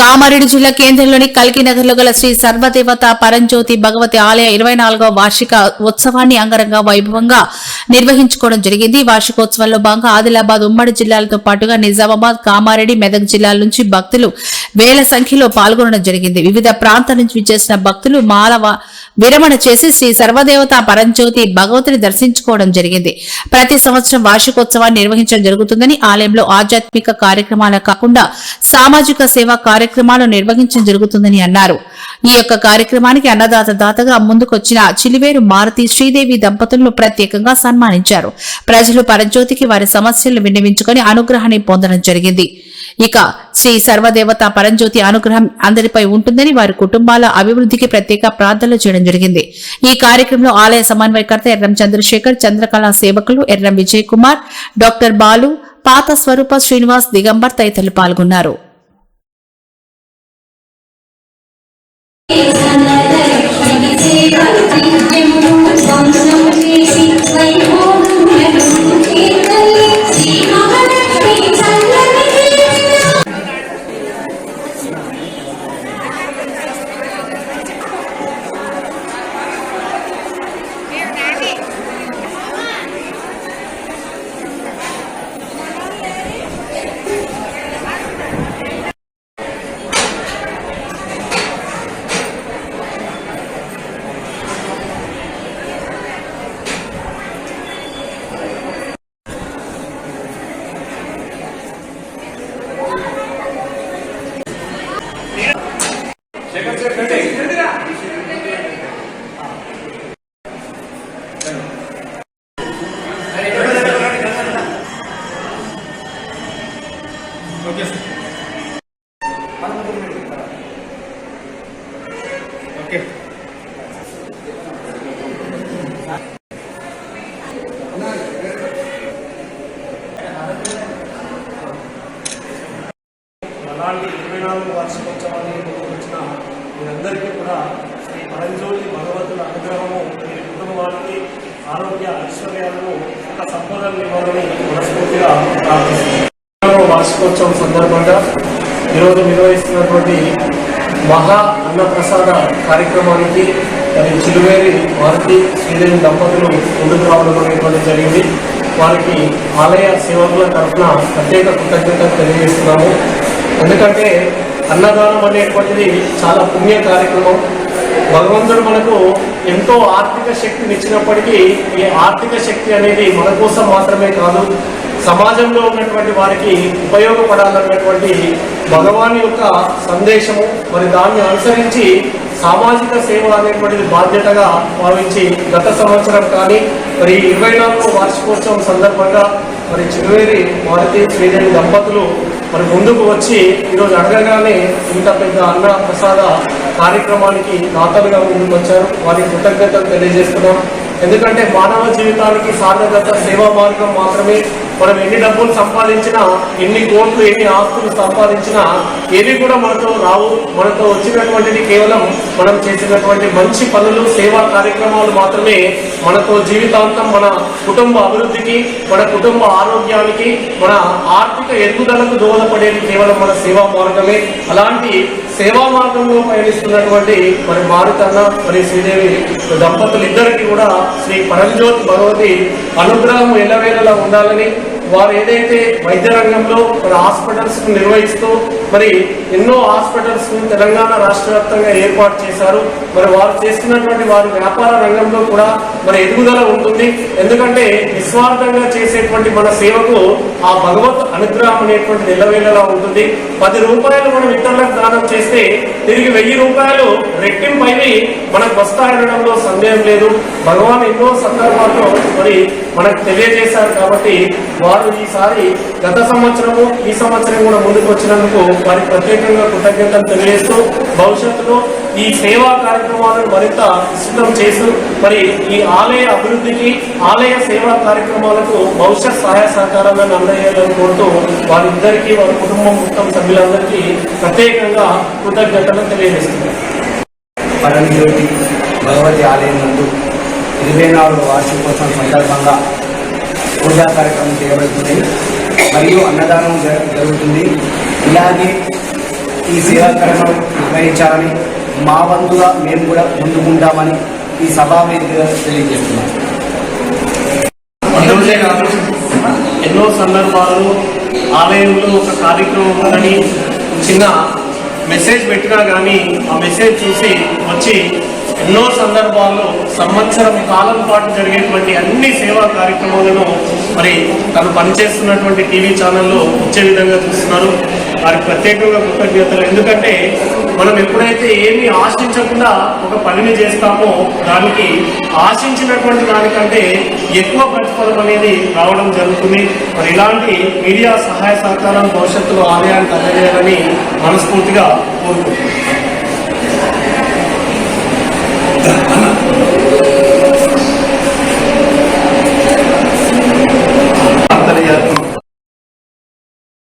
కామారెడ్డి జిల్లా కేంద్రంలోని కల్కినగర్లో గల శ్రీ సర్వదేవత పరంజ్యోతి భగవతి ఆలయ ఇరవై నాలుగవ వార్షిక ఉత్సవాన్ని అంగరంగ వైభవంగా నిర్వహించుకోవడం జరిగింది. వార్షికోత్సవంలో భాగంగా ఆదిలాబాద్ ఉమ్మడి జిల్లాలతో పాటుగా నిజామాబాద్ కామారెడ్డి మెదక్ జిల్లాల నుంచి భక్తులు వేల సంఖ్యలో పాల్గొనడం జరిగింది. వివిధ ప్రాంతాల నుంచి విచ్చేసిన భక్తులు మాలవ విరమణ చేసి శ్రీ సర్వదేవత పరంజ్యోతి భగవతిని దర్శించుకోవడం జరిగింది. ప్రతి సంవత్సరం వార్షికోత్సవాన్ని నిర్వహించడం జరుగుతుందని ఆలయంలో ఆధ్యాత్మిక కార్యక్రమాలు కాకుండా సామాజిక సేవా కార్యక్రమాలు నిర్వహించడం జరుగుతుందని అన్నారు. ఈ యొక్క కార్యక్రమానికి అన్నదాత దాతగా ముందుకొచ్చిన చిలివేరు మారుతి శ్రీదేవి దంపతులను ప్రత్యేకంగా సన్మానించారు. ప్రజలు పరంజ్యోతికి వారి సమస్యలను విన్నవించుకొని అనుగ్రహాన్ని పొందడం జరిగింది. ఇక శ్రీ సర్వదేవత పరంజ్యోతి అనుగ్రహం అందరిపై ఉంటుందని వారి కుటుంబాల అభివృద్ధికి ప్రత్యేక ప్రార్థనలు చేయడం జరిగింది. ఈ కార్యక్రమంలో ఆలయ సమన్వయకర్త ఎర్రం చంద్రశేఖర్ చంద్రకళా సేవకులు ఎర్రం విజయ్ కుమార్ డాక్టర్ బాలు పాత స్వరూప శ్రీనివాస్ దిగంబర్ తదితరులు పాల్గొన్నారు. ఓకే. అలాంటి ఇరవై నాలుగు వార్షికోత్సవాన్ని వచ్చిన మీరందరికీ కూడా శ్రీ పరంజోతి భగవంతుల అనుగ్రహము మీ కుటుంబానికి ఆరోగ్య ఐశ్వర్యాలను ఒక సంపదలు ఇవ్వాలని మనస్ఫూర్తిగా ప్రార్థిస్తున్నాను. వార్షికోత్సవం సందర్భంగా ఈరోజు నిర్వహిస్తున్నటువంటి మహా అన్నప్రసాద కార్యక్రమానికి మరి చిలువేరి మారుతి శ్రీదేవి దంపతులు ముందుకు రావడం అనేటువంటి జరిగింది. వారికి ఆలయ సేవకుల తరఫున ప్రత్యేక కృతజ్ఞత తెలియజేస్తున్నాము. ఎందుకంటే అన్నదానం అనేటువంటిది చాలా పుణ్య కార్యక్రమం. భగవంతుడు మనకు ఎంతో ఆర్థిక శక్తిని ఇచ్చినప్పటికీ ఈ ఆర్థిక శక్తి అనేది మన కోసం మాత్రమే కాదు సమాజంలో ఉన్నటువంటి వారికి ఉపయోగపడాలన్నటువంటి భగవాన్ యొక్క సందేశము మరి దాన్ని అనుసరించి సామాజిక సేవ అనేటువంటిది బాధ్యతగా భావించి గత సంవత్సరం కానీ మరి ఇరవై నాలుగు వార్షికోత్సవం సందర్భంగా మరి చిరువేరి మారుతి శ్రీదేవి దంపతులు మరి ముందుకు వచ్చి ఈరోజు అడగగానే ఇంత పెద్ద అన్న ప్రసాద కార్యక్రమానికి దాతలుగా ముందుకు వచ్చారు వారికి కృతజ్ఞతలు తెలియజేస్తున్నాం. ఎందుకంటే మానవ జీవితానికి సార్థకత సేవా మార్గం మాత్రమే మనం ఎన్ని డబ్బులు సంపాదించినా ఎన్ని కోట్లు ఎన్ని ఆస్తులు సంపాదించినా ఏవి కూడా మనతో రావు మనతో వచ్చినటువంటిది కేవలం మనం చేసినటువంటి మంచి పనులు సేవా కార్యక్రమాలు మాత్రమే మనతో జీవితాంతం మన కుటుంబ అభివృద్ధికి మన కుటుంబ ఆరోగ్యానికి మన ఆర్థిక ఎదుగుదలకు దోహదపడేది కేవలం మన సేవా మార్గమే. అలాంటి సేవా మార్గంలో పయనిస్తున్నటువంటి మరి మారుతన్న మరి శ్రీదేవి దంపతులు ఇద్దరికి కూడా శ్రీ పరంజ్యోత్ భగవతి అనుగ్రహం ఎల్లవేళలా ఉండాలని వారు ఏదైతే వైద్య రంగంలో మరి హాస్పిటల్స్ నిర్వహిస్తూ మరి ఎన్నో హాస్పిటల్స్ తెలంగాణ రాష్ట్ర వ్యాప్తంగా ఏర్పాటు చేశారు. మరి వారు చేస్తున్నటువంటి వారి వ్యాపార రంగంలో కూడా మరి ఎదుగుదల ఉంటుంది. ఎందుకంటే నిస్వార్థంగా చేసేటువంటి మన సేవకు ఆ భగవత్ అనుగ్రహం అనేటువంటి ఎల్లవేళలా ఉంటుంది. పది రూపాయలు మనం ఇతరులకు దానం చేస్తే తిరిగి వెయ్యి రూపాయలు రెట్టింపైవి మనకు వస్తాయనడంలో సందేహం లేదు. భగవాన్ ఎన్నో సందర్భాల్లో మరి మనకు తెలియజేశారు కాబట్టి వారు ఈసారి గత సంవత్సరము ఈ సంవత్సరం కూడా ముందుకు వచ్చినందుకు వారికి ప్రత్యేకంగా కృతజ్ఞతలు తెలియజేస్తూ భవిష్యత్తులో ఈ సేవా కార్యక్రమాలను మరింత విస్తృతం చేస్తూ మరి ఈ ఆలయ అభివృద్ధికి ఆలయ సేవా కార్యక్రమాలకు భవిష్యత్ సహాయ సహకారాలను అందజేయాలని కోరుతూ వారిద్దరికీ వారి కుటుంబం మొత్తం సభ్యులందరికీ ప్రత్యేకంగా కృతజ్ఞతలు తెలియజేస్తున్నారు పరంజ్యోతి భగవతి ఆలయం నందు ఇరవై నాలుగు వార్షికోత్సవం సందర్భంగా పూజా కార్యక్రమం చేయబడుతుంది. మరియు అన్నదానం జరుగుతుంది. ఇలాగే ఈ సేవాకరణను నిర్వహించాలని మా వంతుగా మేము కూడా ముందుకుంటామని ఈ సభా వేదికగా తెలియజేస్తున్నాం. ఎన్నో సందర్భాల్లో ఆలయంలో ఒక కార్యక్రమం ఉందని చిన్న మెసేజ్ పెట్టినా కానీ ఆ మెసేజ్ చూసి వచ్చి ఎన్నో సందర్భాల్లో సంవత్సరం కాలం పాటు జరిగేటువంటి అన్ని సేవా కార్యక్రమాలను మరి తను పనిచేస్తున్నటువంటి టీవీ ఛానల్లో వచ్చే విధంగా చూస్తున్నారు. వారికి ప్రత్యేకంగా కృతజ్ఞతలు. ఎందుకంటే మనం ఎప్పుడైతే ఏమి ఆశించకుండా ఒక పనిని చేస్తామో దానికి ఆశించినటువంటి దానికంటే ఎక్కువ ప్రతిఫలం అనేది రావడం జరుగుతుంది. మరి ఇలాంటి మీడియా సహాయ సహకారం భవిష్యత్తులో ఆలయానికి అందజేయాలని మనస్ఫూర్తిగా కోరుకుంటున్నాను.